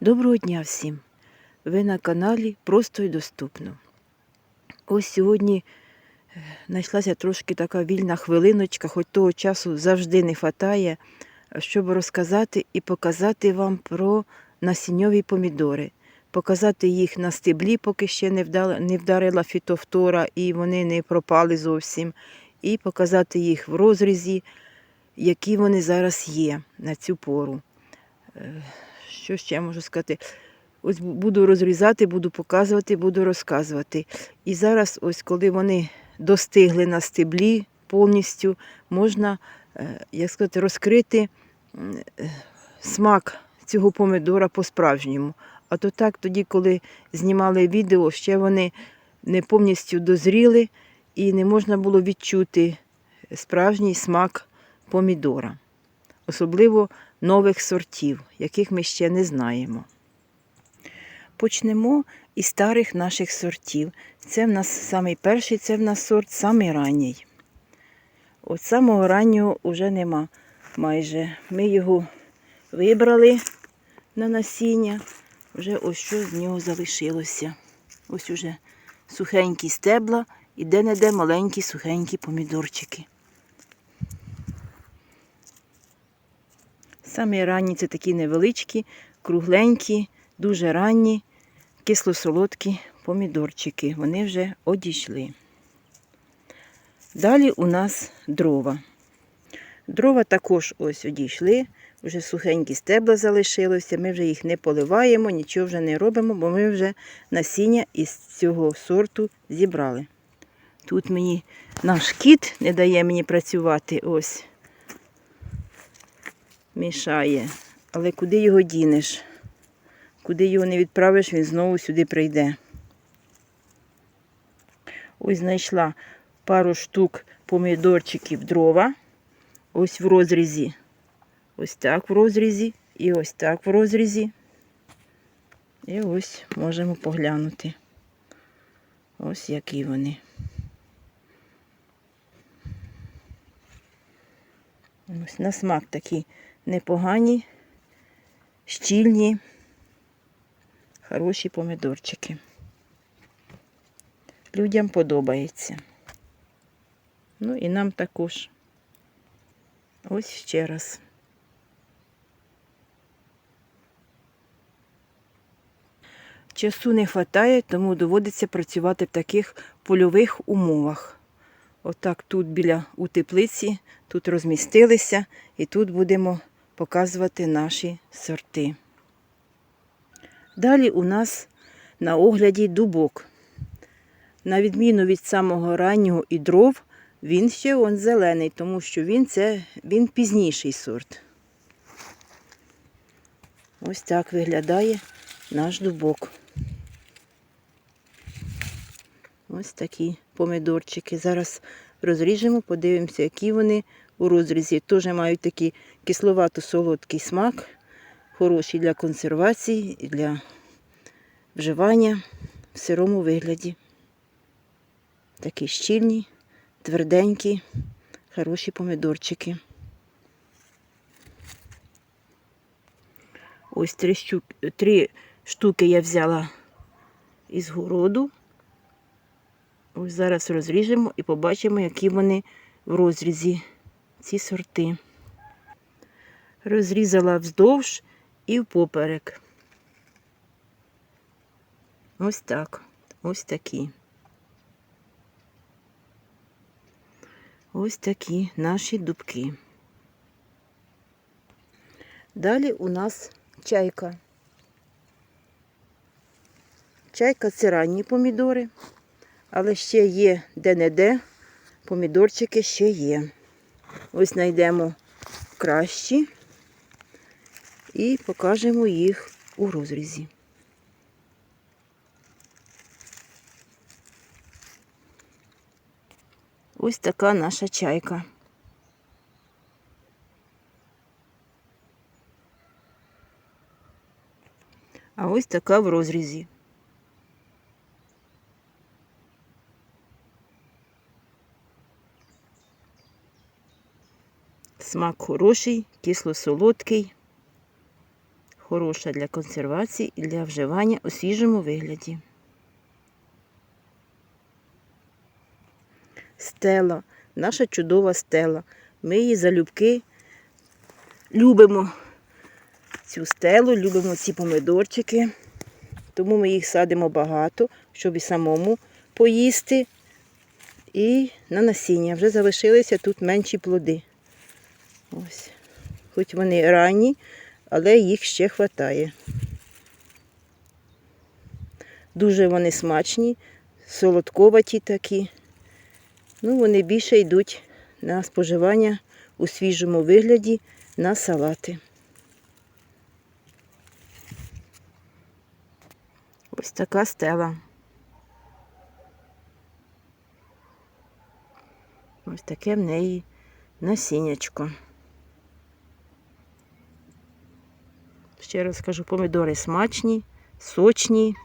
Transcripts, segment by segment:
Доброго дня всім! Ви на каналі Просто і доступно. Ось сьогодні е, знайшлася трошки така вільна хвилиночка, хоч того часу завжди не вистачає, щоб розказати і показати вам про насінньові помідори. Показати їх на стеблі, поки ще не вдарила фітофтора і вони не пропали зовсім. І показати їх в розрізі, які вони зараз є на цю пору. Що ще можу сказати? Ось буду розрізати, буду показувати, буду розказувати. І зараз, ось коли вони достигли на стеблі повністю, можна, е, як сказати, розкрити е, смак цього помидора по-справжньому. А то так, тоді, коли знімали відео, ще вони не повністю дозріли і не можна було відчути справжній смак помідора. Особливо нових сортів, яких ми ще не знаємо. Почнемо із старих наших сортів. Це в нас самий перший, це в нас сорт самий ранній. От самого раннього вже нема майже. Ми його вибрали на насіння. Вже ось що з нього залишилося. Ось уже сухенькі стебла і де-не-де маленькі сухенькі помідорчики. Самі ранні це такі невеличкі, кругленькі, дуже ранні, кисло-солодкі помідорчики. Вони вже одійшли. Далі у нас дрова. Дрова також ось одійшли, вже сухенькі стебла залишилося. Ми вже їх не поливаємо, нічого вже не робимо, бо ми вже насіння із цього сорту зібрали. Тут мені наш кіт не дає мені працювати ось мішає. Але куди його дінеш? Куди його не відправиш, він знову сюди прийде. Ось знайшла пару штук помідорчиків дрова. Ось в розрізі. Ось так в розрізі і ось так в розрізі. І ось можемо поглянути. Ось які вони. Ось на смак такі непогані, щільні, хороші помидорчики. Людям подобається. Ну і нам також. Ось ще раз. Часу не вистачає, тому доводиться працювати в таких польових умовах. Отак тут біля у теплиці, тут розмістилися і тут будемо показувати наші сорти. Далі у нас на огляді дубок. На відміну від самого раннього і дров, він ще он зелений, тому що він це він пізніший сорт. Ось так виглядає наш дубок. Ось такі помидорчики. Зараз розріжемо, подивимося, які вони у розрізі. Теж мають такий кисловато-солодкий смак, хороший для консервації і для вживання в сирому вигляді. Такі щільні, тверденькі, хороші помидорчики. Ось три, щук, три штуки я взяла із городу. Ось зараз розріжемо і побачимо, які вони в розрізі, ці сорти. Розрізала вздовж і впоперек. Ось так. Ось такі. Ось такі наші дубки. Далі у нас чайка. Чайка це ранні помідори. Але ще є де-не-де, помідорчики ще є. Ось знайдемо кращі і покажемо їх у розрізі. Ось така наша чайка. А ось така в розрізі. Смак хороший, кисло-солодкий, хороша для консервації і для вживання у свіжому вигляді. Стела, наша чудова стела. Ми її залюбки любимо цю стелу, любимо ці помидорчики. Тому ми їх садимо багато, щоб і самому поїсти. І на насіння. Вже залишилися тут менші плоди. Ось. Хоч вони ранні, але їх ще вистачає. Дуже вони смачні, солодковаті такі. Ну, вони більше йдуть на споживання у свіжому вигляді на салати. Ось така стела. Ось таке в неї насіннячко. Ще раз скажу, помідори смачні, сочні,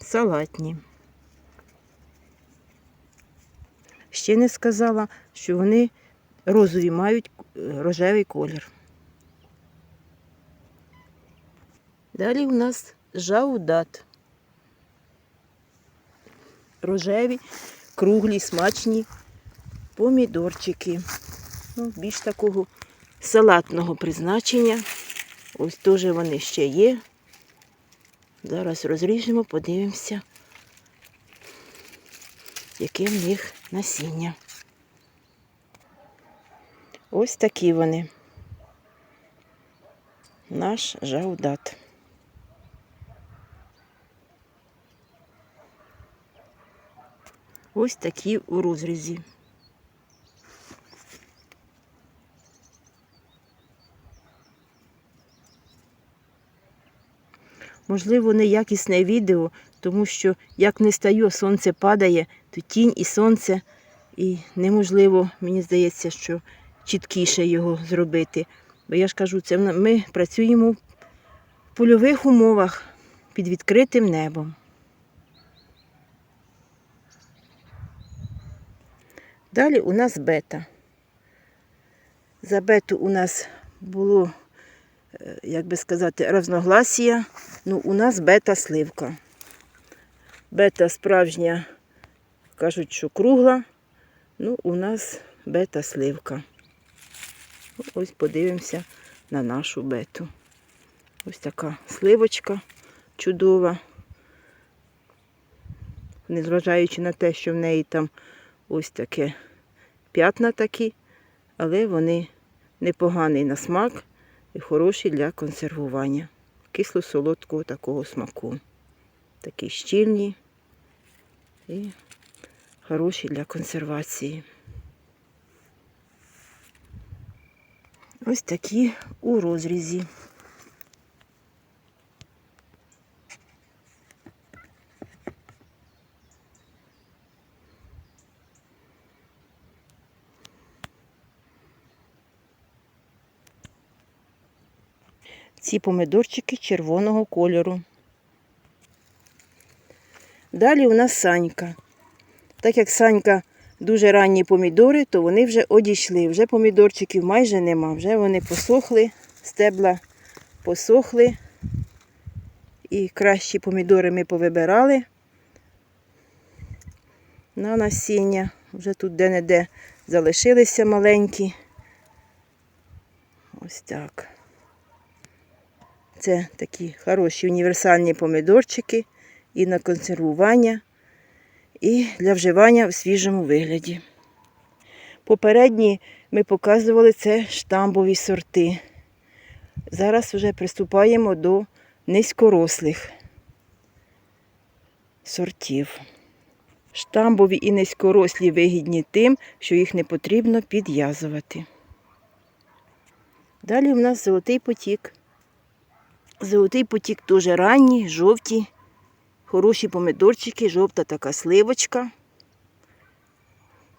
салатні. Ще не сказала, що вони розові мають е, рожевий колір. Далі у нас жаудат. Рожеві, круглі, смачні помідорчики. Ну, більш такого салатного призначення. Ось теж вони ще є. Зараз розріжемо, подивимося, яке в них насіння. Ось такі вони. Наш жаудат. Ось такі у розрізі. Можливо, неякісне відео, тому що як не стаю, сонце падає, то тінь і сонце, і неможливо, мені здається, що чіткіше його зробити. Бо я ж кажу, це ми працюємо в польових умовах під відкритим небом. Далі у нас бета. За бету у нас було, як би сказати, разногласія. Ну, у нас бета сливка. Бета справжня, кажуть, що кругла. Ну, у нас бета сливка. Ось подивимося на нашу бету. Ось така сливочка чудова. Незважаючи на те, що в неї там ось таке п'ятна такі, але вони непоганий на смак і хороші для консервування. Кисло-солодкого такого смаку. Такі щільні і хороші для консервації. Ось такі у розрізі. Ці помидорчики червоного кольору. Далі у нас санька. Так як санька дуже ранні помідори, то вони вже одійшли. Вже помідорчиків майже нема. Вже вони посохли, стебла посохли. І кращі помідори ми повибирали на насіння. Вже тут де-не-де залишилися маленькі. Ось так. Це такі хороші універсальні помідорчики і на консервування, і для вживання в свіжому вигляді. Попередні ми показували це штамбові сорти. Зараз вже приступаємо до низькорослих сортів. Штамбові і низькорослі вигідні тим, що їх не потрібно підв'язувати. Далі у нас золотий потік. Золотий потік дуже ранні, жовті, хороші помидорчики, жовта така сливочка.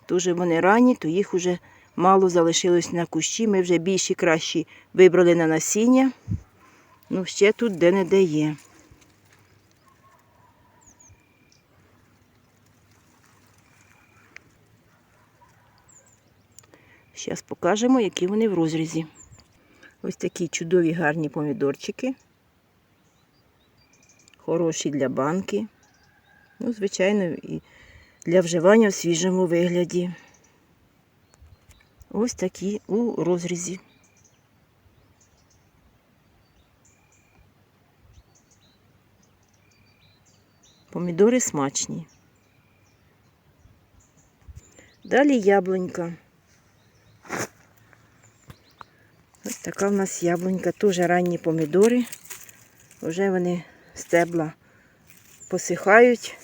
Дуже вони ранні, то їх вже мало залишилось на кущі. Ми вже більші кращі вибрали на насіння. Ну, ще тут де-не-де є. Зараз покажемо, які вони в розрізі. Ось такі чудові гарні помідорчики. Хороші для банки. Ну, звичайно, і для вживання в свіжому вигляді. Ось такі у розрізі. Помідори смачні. Далі яблунька. Ось така в нас яблунька, теж ранні помідори. Вже вони стебла посихають.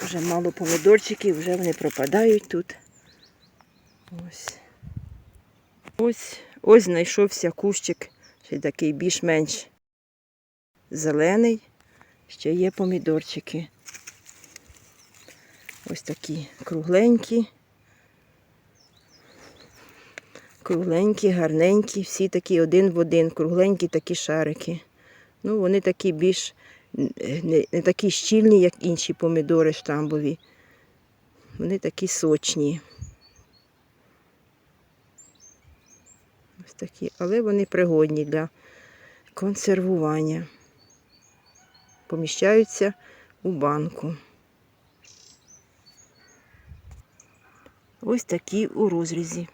Дуже мало помідорчиків, вже вони пропадають тут. Ось. Ось, ось знайшовся кущик, ще такий більш-менш зелений. Ще є помідорчики. Ось такі кругленькі. Кругленькі, гарненькі, всі такі один в один, кругленькі такі шарики. Ну, вони такі більш не, не такі щільні, як інші помідори штамбові. Вони такі сочні. Ось такі, але вони пригодні для консервування. Поміщаються у банку. Ось такі у розрізі.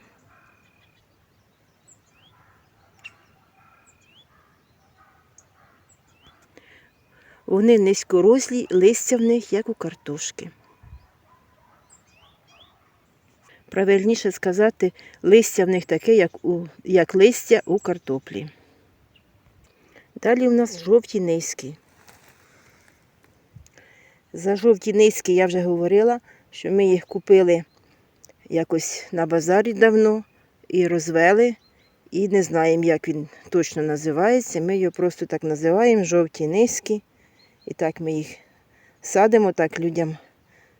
Вони низькорослі, листя в них, як у картошки. Правильніше сказати, листя в них таке, як, у, як листя у картоплі. Далі у нас жовті низькі. За жовті низькі я вже говорила, що ми їх купили якось на базарі давно і розвели. І не знаємо, як він точно називається. Ми його просто так називаємо жовті низькі. І так ми їх садимо, так людям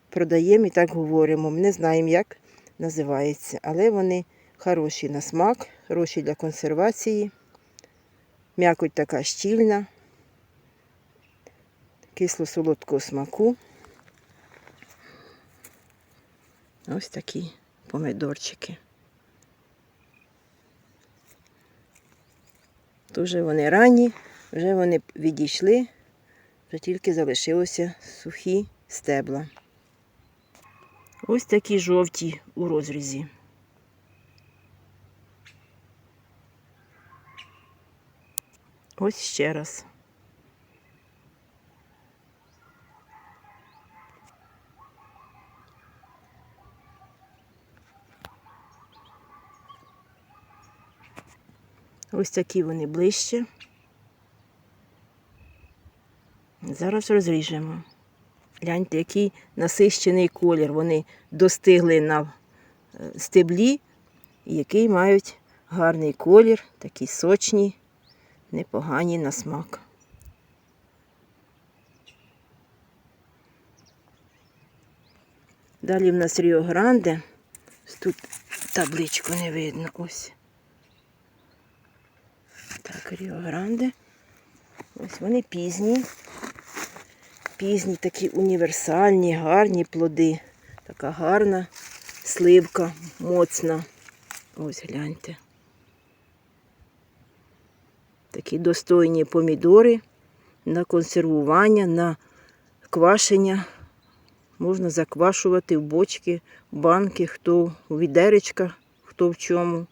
продаємо і так говоримо. Ми не знаємо, як називається. Але вони хороші на смак, хороші для консервації. М'якоть така щільна, кисло-солодкого смаку. Ось такі помидорчики. Дуже вони ранні, вже вони відійшли, вже тільки залишилося сухі стебла. Ось такі жовті у розрізі. Ось ще раз. Ось такі вони ближче. Зараз розріжемо. Гляньте, який насищений колір. Вони достигли на е, стеблі, який мають гарний колір, такі сочні, непогані на смак. Далі в нас Ріо Гранде. Тут табличку не видно. Ось. Так, Ріо Гранде. Ось вони пізні. Пізні такі універсальні, гарні плоди. Така гарна сливка, моцна. Ось гляньте. Такі достойні помідори на консервування, на квашення. Можна заквашувати в бочки, в банки, хто у відеречка, хто в чому.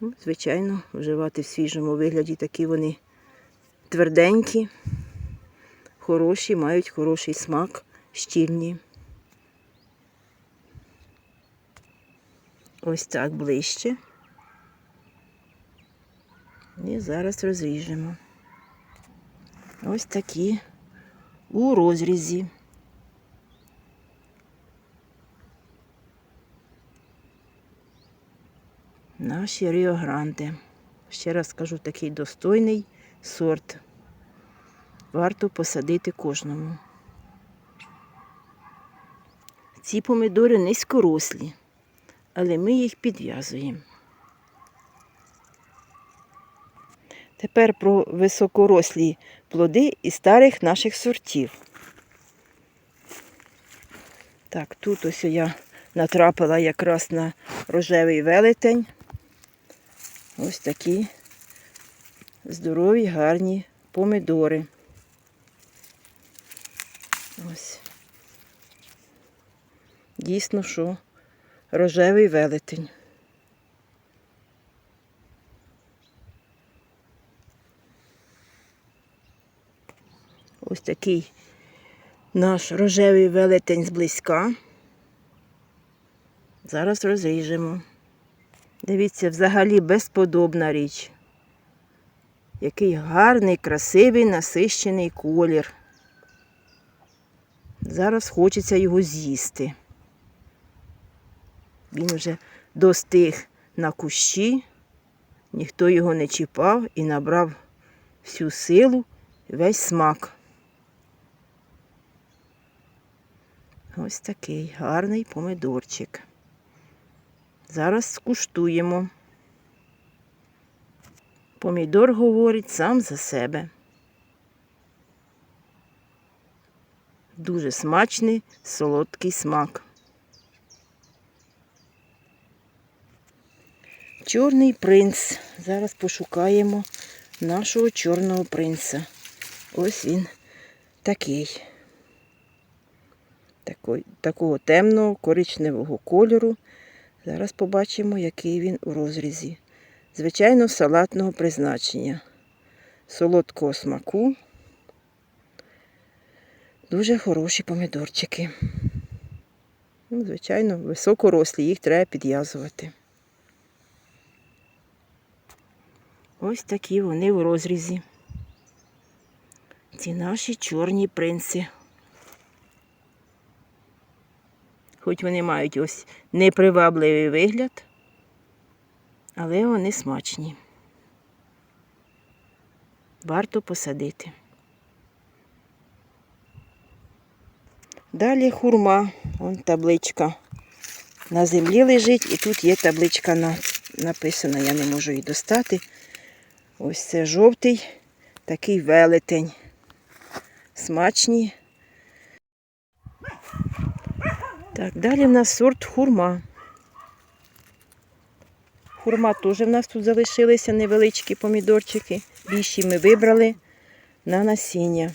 Ну, Звичайно, вживати в свіжому вигляді такі вони тверденькі, хороші, мають хороший смак, щільні. Ось так ближче. І зараз розріжемо. Ось такі у розрізі. Наші Ріо Гранде. Ще раз скажу, такий достойний сорт. Варто посадити кожному. Ці помідори низькорослі, але ми їх підв'язуємо. Тепер про високорослі плоди із старих наших сортів. Так, тут ось я натрапила якраз на рожевий велетень. Ось такі здорові, гарні помідори. Ось. Дійсно, що рожевий велетень. Ось такий наш рожевий велетень зблизька. Зараз розріжемо. Дивіться, взагалі безподобна річ. Який гарний, красивий, насищений колір. Зараз хочеться його з'їсти. Він вже достиг на кущі, ніхто його не чіпав і набрав всю силу, весь смак. Ось такий гарний помидорчик. Зараз скуштуємо. Помідор говорить сам за себе. Дуже смачний, солодкий смак. Чорний принц. Зараз пошукаємо нашого чорного принца. Ось він такий. Такого темного коричневого кольору. Зараз побачимо, який він у розрізі. Звичайно, салатного призначення. Солодкого смаку. Дуже хороші помидорчики. Ну, звичайно, високорослі, їх треба підв'язувати. Ось такі вони в розрізі. Ці наші чорні принци. Хоч вони мають ось непривабливий вигляд, але вони смачні. Варто посадити. Далі хурма, вон табличка. На землі лежить і тут є табличка на, написана, я не можу її достати. Ось це жовтий, такий велетень. Смачні. Так, далі в нас сорт хурма. Хурма теж в нас тут залишилися невеличкі помідорчики. Більші ми вибрали на насіння.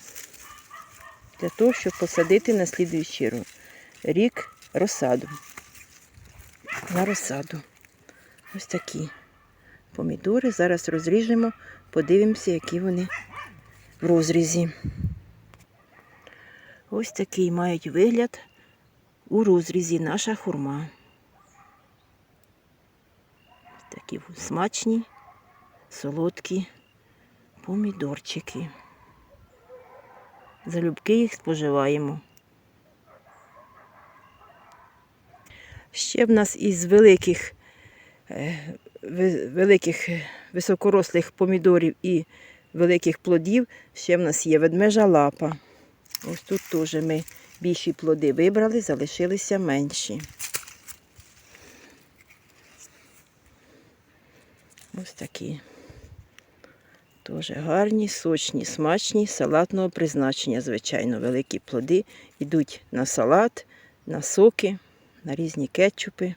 Для того, щоб посадити на слідуючий рік розсаду. На розсаду. Ось такі помідори. Зараз розріжемо, подивимося, які вони в розрізі. Ось такий мають вигляд у розрізі наша хурма. Такі смачні, солодкі помідорчики. Залюбки їх споживаємо. Ще в нас із великих, е, великих е, високорослих помідорів і великих плодів ще в нас є ведмежа лапа. Ось тут теж ми більші плоди вибрали, залишилися менші. Ось такі. Теж гарні, сочні, смачні, салатного призначення, звичайно, великі плоди йдуть на салат, на соки, на різні кетчупи.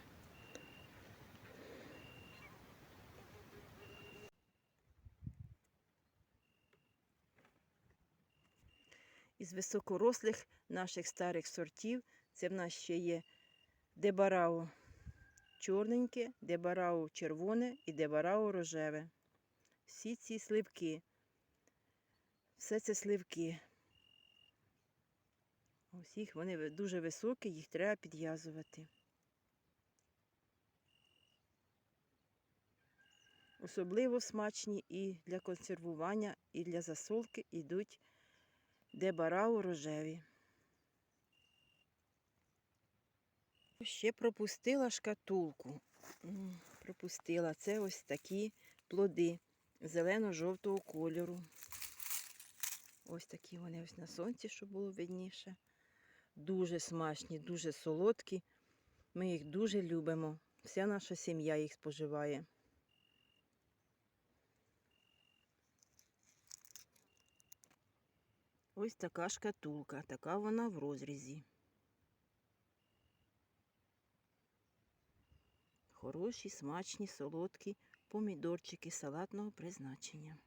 Із високорослих наших старих сортів це в нас ще є дебарао чорненьке, дебарао червоне і дебарао рожеве. Всі ці сливки. Все це сливки. Їх вони дуже високі, їх треба підв'язувати. Особливо смачні і для консервування, і для засолки йдуть дебарау рожеві. Ще пропустила шкатулку. Пропустила. Це ось такі плоди зелено-жовтого кольору. Ось такі вони ось на сонці, щоб було видніше. Дуже смачні, дуже солодкі. Ми їх дуже любимо. Вся наша сім'я їх споживає. Ось така шкатулка, така вона в розрізі. Хороші, смачні, солодкі помідорчики салатного призначення.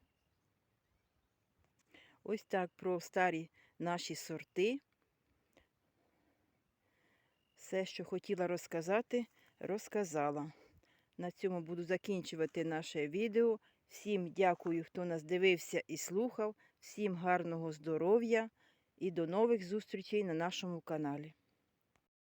Ось так про старі наші сорти. Все, що хотіла розказати, розказала. На цьому буду закінчувати наше відео. Всім дякую, хто нас дивився і слухав. Всім гарного здоров'я і до нових зустрічей на нашому каналі.